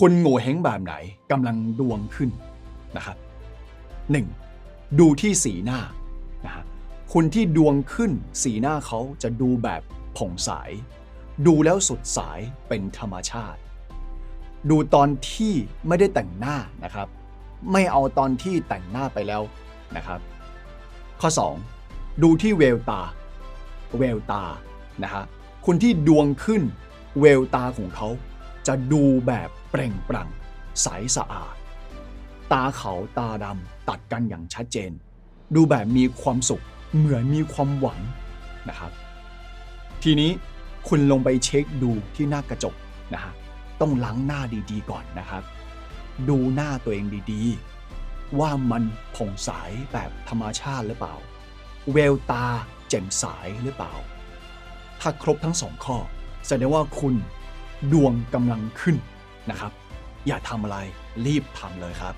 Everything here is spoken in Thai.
คนโง่เฮงแบบไหนกำลังดวงขึ้นนะครับ 1. ดูที่สีหน้านะฮะคนที่ดวงขึ้นสีหน้าเขาจะดูแบบผ่องใสดูแล้วสดใสเป็นธรรมชาติ ดูตอนที่ไม่ได้แต่งหน้านะครับ ไม่เอาตอนที่แต่งหน้าไปแล้วนะครับ ข้อ 2 ดูที่เวลตาเวลตานะฮะคนที่ดวงขึ้นเวลตาของเขา จะดูแบบเปล่งปลั่งใสสะอาด ตาเขาวตาดำตัดกันอย่างชัดเจน ดูแบบมีความสุขเหมือนมีความหวังนะครับ ทีนี้คุณลงไปเช็คดูที่หน้ากระจกนะฮะต้องล้างหน้าดีๆก่อนนะครับ ดูหน้าตัวเองดีๆ ว่ามันผ่องใสแบบธรรมชาติหรือเปล่า เวลตาแจ่มใสหรือเปล่า ถ้าครบทั้งสองข้อ แสดงว่าคุณ ดวงกำลังขึ้นนะครับ อย่าทำอะไรรีบทำเลยครับ